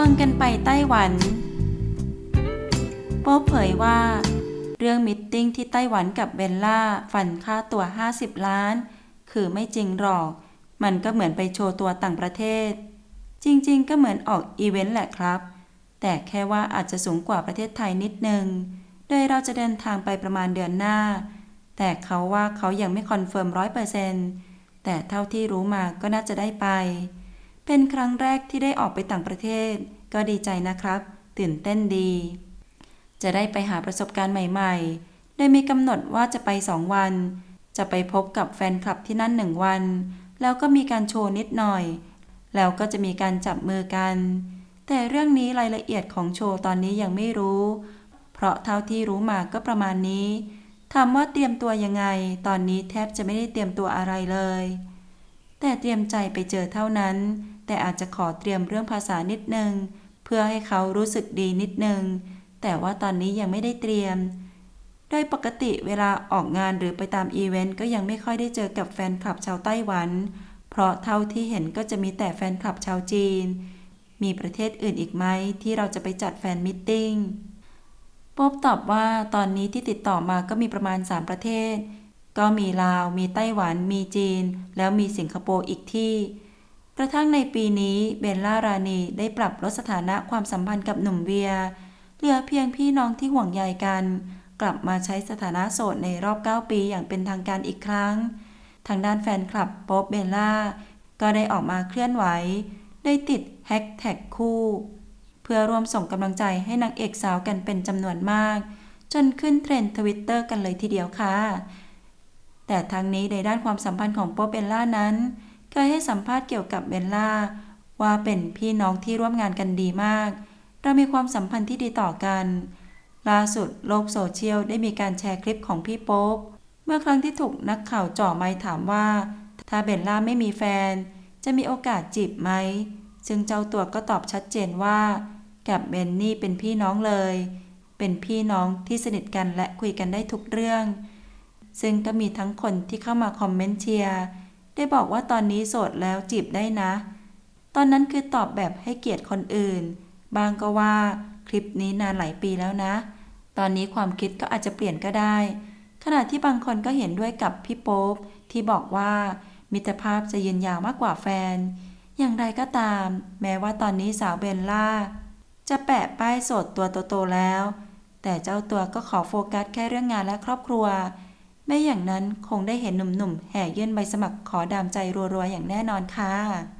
ควงกันไปไต้หวัน โป๊เผยว่า เรื่องมิทติ้งที่ไต้หวันกับเบลล่าฝันค่าตัว50 ล้าน คือไม่จริงหรอก มันก็เหมือนไปโชว์ตัวต่างประเทศ จริงๆ ก็เหมือนออกอีเวนต์แหละครับ แต่แค่ว่าอาจจะสูงกว่าประเทศไทยนิดนึง โดยเราจะเดินทางไปประมาณเดือนหน้า แต่เขาว่าเขายังไม่คอนเฟิร์มร้อยเปอร์เซ็นต์แต่เท่าที่รู้มาก็น่าจะได้ไป เป็นครั้งแรกที่ได้ออกไปต่างประเทศ ก็ดีใจนะครับ ตื่นเต้นดี จะได้ไปหาประสบการณ์ใหม่ ๆ โดยมีกำหนดว่าจะไปสองวัน จะไปพบกับแฟนคลับที่นั่นหนึ่งวัน แล้วก็มีการโชว์นิดหน่อย แล้วก็จะมีการจับมือกัน แต่เรื่องนี้รายละเอียดของโชว์ตอนนี้ยังไม่รู้ เพราะเท่าที่รู้มาก็ประมาณนี้ถามว่าเตรียมตัวยังไง ตอนนี้แทบจะไม่ได้เตรียมตัวอะไรเลย แต่เตรียมใจไปเจอเท่านั้น แต่อาจจะขอเตรียมเรื่องภาษานิดนึง เพื่อให้เขารู้สึกดีนิดนึง แต่ว่าตอนนี้ยังไม่ได้เตรียม โดยปกติเวลาออกงานหรือไปตามอีเวนต์ก็ยังไม่ค่อยได้เจอกับแฟนคลับชาวไต้หวัน เพราะเท่าที่เห็นก็จะมีแต่แฟนคลับชาวจีน มีประเทศอื่นอีกไหมที่เราจะไปจัดแฟนมิทติ้งป๊บตอบว่าตอนนี้ที่ติดต่อมาก็มีประมาณ 3 ประเทศ ก็มีลาว มีไต้หวัน มีจีน แล้วมีสิงคโปร์อีกที่ กระทั่งในปีนี้เบลล่ารานีได้ปรับลดสถานะความสัมพันธ์กับหนุ่มเวีย เหลือเพียงพี่น้องที่ห่วงใยกัน กลับมาใช้สถานะโสดในรอบ 9 ปีอย่างเป็นทางการอีกครั้ง ทางด้านแฟนคลับโป๊บเบลล่า ก็ได้ออกมาเคลื่อนไหว ได้ติดแฮชแท็กคู่ เพื่อร่วมส่งกำลังใจให้นางเอกสาวกันเป็นจำนวนมาก จนขึ้นเทรนด์ทวิตเตอร์กันเลยทีเดียวค่ะ แต่ทางนี้ในด้านความสัมพันธ์ของโป๊บเบลล่านั้น เคยให้สัมภาษณ์เกี่ยวกับเบลล่า ว่าเป็นพี่น้องที่ร่วมงานกันดีมาก เรามีความสัมพันธ์ที่ดีต่อกัน ล่าสุดโลกโซเชียลได้มีการแชร์คลิปของพี่โป๊ปเมื่อครั้งที่ถูกนักข่าวจ่อไมค์ถามว่า ถ้าเบลล่าไม่มีแฟน จะมีโอกาสจีบไหม ซึ่งเจ้าตัวก็ตอบชัดเจนว่ากับเบนนี่เป็นพี่น้องเลย เป็นพี่น้องที่สนิทกันและคุยกันได้ทุกเรื่อง ซึ่งก็มีทั้งคนที่เข้ามาคอมเมนต์เชียร์ ได้บอกว่าตอนนี้โสดแล้วจีบได้นะ ตอนนั้นคือตอบแบบให้เกียรติคนอื่น บางก็ว่าคลิปนี้นานหลายปีแล้วนะ ตอนนี้ความคิดก็อาจจะเปลี่ยนก็ได้ ขณะที่บางคนก็เห็นด้วยกับพี่โป๊ปที่บอกว่ามิตรภาพจะยืนยาวมากกว่าแฟน อย่างไรก็ตาม แม้ว่าตอนนี้สาวเบลล่า จะแปะป้ายโสดตัวโตๆแล้ว แต่เจ้าตัวก็ขอโฟกัสแค่เรื่องงานและครอบครัว ไม่อย่างนั้นคงได้เห็นหนุ่มๆแห่ยื่นใบสมัครขอดามใจรัวๆอย่างแน่นอนค่ะ